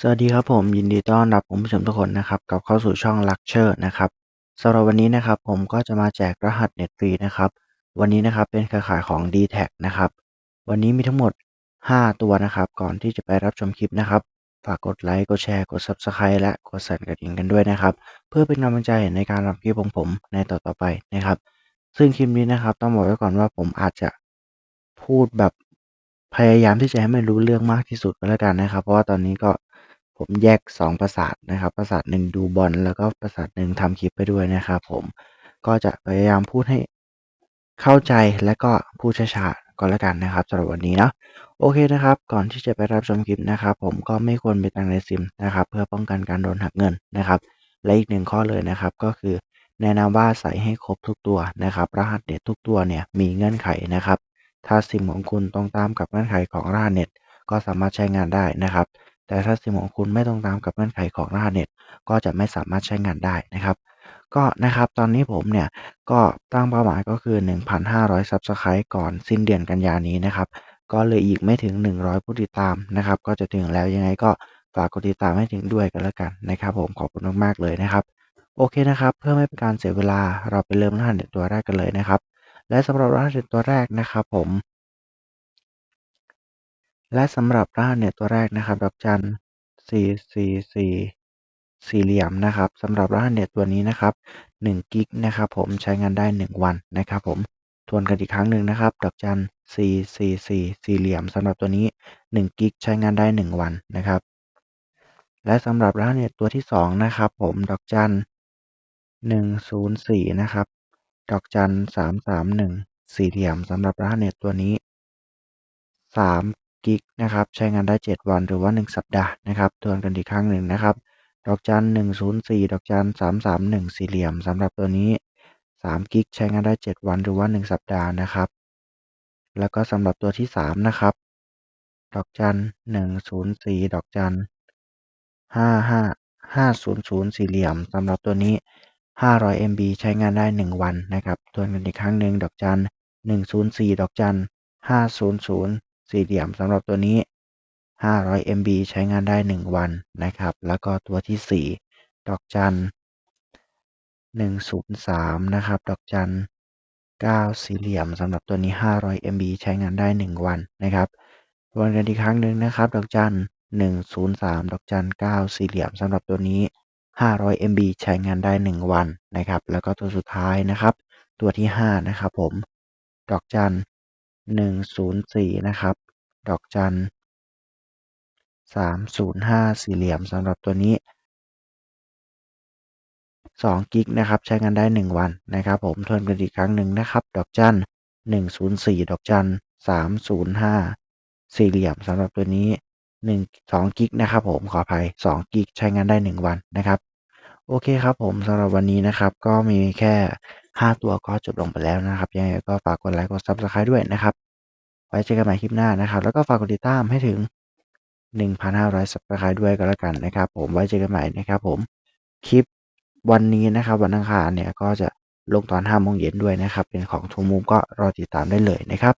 สวัสดีครับผมยินดีต้อนรับคุณผู้ชมทุกคนนะครับกลับเข้าสู่ช่อง Lecture นะครับสำหรับวันนี้นะครับผมก็จะมาแจกรหัสเน็ตฟรีนะครับวันนี้นะครับเป็นเครือข่ายของ d t แทนะครับวันนี้มีทั้งหมด 5 ตัวนะครับก่อนที่จะไปรับชมคลิปนะครับฝากกดไลค์กดแชร์กด Subscribe และกดสั่นกระดิ่งกันด้วยนะครับเพื่อเป็นกำลังใจในการรับคลิปของผมในต่อๆไปนะครับซึ่งคลิปนี้นะครับต้องบอกไว้ก่อนว่าผมอาจจะพูดแบบพยายามที่จะให้มันรู้เรื่องมากที่สุดก็แล้วกันนะครับ เพราะว่าตอนนี้ก็ ผมแยก 2 ประสาทนะครับ ประสาทหนึ่งดูบอลแล้วก็ประสาทหนึ่งทำคลิปไปด้วยนะครับผมก็จะพยายามพูดให้เข้าใจและก็พูดช้าๆก็แล้วกันนะครับสำหรับวันนี้เนาะโอเคนะครับ ก่อนที่จะไปรับชมคลิปนะครับ ผมก็ไม่ควรไปตังในซิมนะครับ เพื่อป้องกันการโดนหักเงินนะครับ และอีกหนึ่งข้อเลยนะครับ ก็คือแนะนำว่าใส่ให้ครบทุกตัวนะครับ รหัสเน็ตทุกตัวเนี่ยมีเงื่อนไขนะครับ ถ้าซิมของคุณตรงตามกับเงื่อนไขของรหัสเน็ตก็สามารถใช้งานได้นะครับ แต่ถ้าซิมของคุณไม่ตรงตามกับเงื่อนไขของรหัสเน็ต ก็จะไม่สามารถใช้งานได้นะครับ ก็นะครับตอนนี้ผมเนี่ยก็ตั้งเป้าหมายก็คือ 1,500 Subscribe ก่อนสิ้นเดือนกันยานี้นะครับก็เลยอีกไม่ถึง 100 ผู้ติดตามนะครับ ก็จะถึงแล้วยังไงก็ฝากกดติดตามให้ถึงด้วยกันแล้วกันนะครับ ผมขอบคุณมากๆเลยนะครับ โอเคนะครับ เพื่อไม่เป็นการเสียเวลาเราไปเริ่มรหัสเน็ตตัวแรกกันเลยนะครับ และสำหรับรหัสเน็ตตัวแรกนะครับ ผม และสำหรับรหัสเน็ตตัวแรกนะครับดอกจันสี่สี่สี่สี่เหลี่ยมนะครับสำหรับรหัสเน็ตตัวนี้นะครับ1กิกนะครับผมใช้งานได้ 1 วันนะครับผมทวนกันอีกครั้งหนึ่งนะครับดอกจันสี่สี่สี่สี่เหลี่ยมสำหรับตัวนี้1กิกใช้งานได้ 1 วันนะครับ และสำหรับรหัสเน็ตตัวที่2นะครับผมดอกจันหนึ่งศูนย์สี่นะครับดอกจันสามสามหนึ่งสี่เหลี่ยมสำหรับรหัสเน็ตตัวนี้สาม กิกนะครับใช้งานได้ 7 วันหรือว่า 1 สัปดาห์นะครับทวนกันอีกครั้งหนึ่งนะครับ ดอกจันหนึ่งศูนย์สี่ดอกจันสามสามหนึ่งสี่เหลี่ยมสำหรับตัวนี้3กิกใช้งานได้ 7 วันหรือว่า 1 สัปดาห์นะครับ แล้วก็สำหรับตัวที่ 3 นะครับ ดอกจันหนึ่งศูนย์สี่ดอกจันห้าห้าห้าศูนย์ศูนย์สี่เหลี่ยมสำหรับตัวนี้ 500 MB ใช้งานได้ 1 วันนะครับทวนกันอีกครั้งหนึ่งดอกจัน104 ดอกจัน500 สี่เหลี่ยมสำหรับตัวนี้ 500 MB ใช้งานได้ 1 วันนะครับ แล้วก็ตัวที่ 4 ดอกจัน 103 นะครับ ดอกจัน 9 สี่เหลี่ยมสำหรับตัวนี้ 500 MB ใช้งานได้ 1 วันนะครับทวนกันอีกครั้งหนึ่งนะครับ ดอกจัน 103 ดอกจัน 9 สี่เหลี่ยมสำหรับตัวนี้ 500 MB ใช้งานได้ 1 วันนะครับ แล้วก็ตัวสุดท้ายนะครับ ตัวที่ 5 นะครับผม ดอกจัน 104นะครับ ดอกจัน305สี่เหลี่ยมสำหรับตัวนี้2กิกนะครับ ใช้งานได้1วันนะครับ ผมทวนกันอีกครั้งหนึ่งนะครับ ดอกจัน104ดอกจัน305สี่เหลี่ยมสำหรับตัวนี้1 2กิกนะครับ ผมขออภัย2กิกใช้งานได้1วันนะครับ โอเคครับผมสำหรับวันนี้นะครับ ก็มีแค่ 5ตัวก็จบลงไปแล้วนะครับ ยังไงก็ฝากกดไลค์กด Subscribe ด้วยนะครับ ไว้เจอกันใหม่คลิปหน้านะครับ แล้วก็ฝากกดติดตามให้ถึง 1,500 Subscribe ด้วยก็แล้วกันนะครับ ผมไว้เจอกันใหม่นะครับ ผมคลิปวันนี้นะครับวันอังคารเนี่ยก็จะลงตอน5โมงเย็นด้วยนะครับ เป็นของทูมูก็รอติดตามได้เลยนะครับ